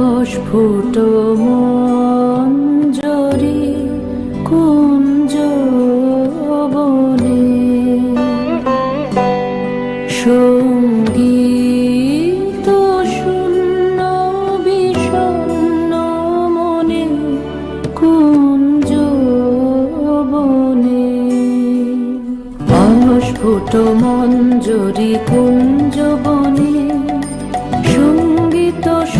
অস্ফুট মঞ্জরি কুঞ্জ বনে শূন্য বিষণ্ণ মনে কুঞ্জ বনে মঞ্জরি